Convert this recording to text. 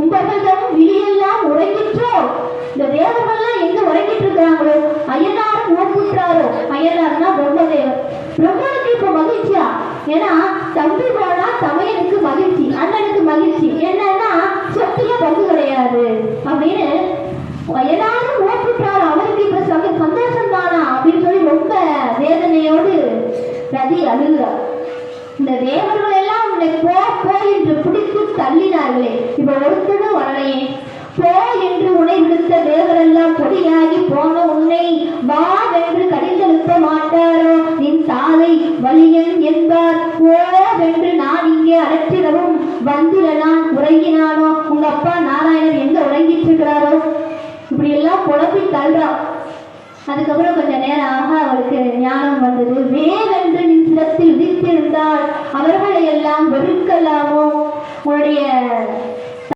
உம்பர்களும் விழியெல்லாம் உறங்கிற்றோ இந்த தேவர்கள்லாம் எங்க உறங்கிட்டு இருக்கிறாங்களோ ஐயனாரும் ஓப்புறாரோ ஐயனார்னா பிரம்மதேவர். பிரம்மனுக்கு இப்ப மகிழ்ச்சியா? ஏன்னா தம்பி போனா தமையனுக்கு மகிழ்ச்சி அண்ணனுக்கு மகிழ்ச்சி. என்னன்னா சொத்துல பங்கு கிடையாது. அப்படின்னு எல்லாரும் ஓட்டுட்டாரு அவருக்கு இப்ப சக சந்தோஷம் தானா அப்படின்னு சொல்லி ரொம்ப வேதனையோடு ரதி அழுகிறார். இந்த தேவர்கள் எல்லாம் உன்னை போ போ என்று பிடித்து இப்ப ஒருத்தரும் வரலையே. போ என்று உன்னை விடுத்த தேவரெல்லாம் பொடியாகி போன உன்னை வா வென்று கடிந்தெழுப்ப மாட்டாரோ? நின் தாதை வலியன் என்பார் ஓ நான் இங்கே அலற்றிடவும் வந்துல நான் உறங்கினானோ? உங்க அப்பா நாராயணன் எங்க உறங்கிட்டு இருக்கிறாரோ இப்படி எல்லாம் குழப்பி தள்ளுறான் அதுக்கப்புறம் கொஞ்ச நேரம் ஆக அவருக்கு ஞானம் வந்தது. வேவென்று நின் சிரத்தில் விதித்திருந்தால் அவர்களை எல்லாம் வெறுக்கலாமோ? உன்னுடைய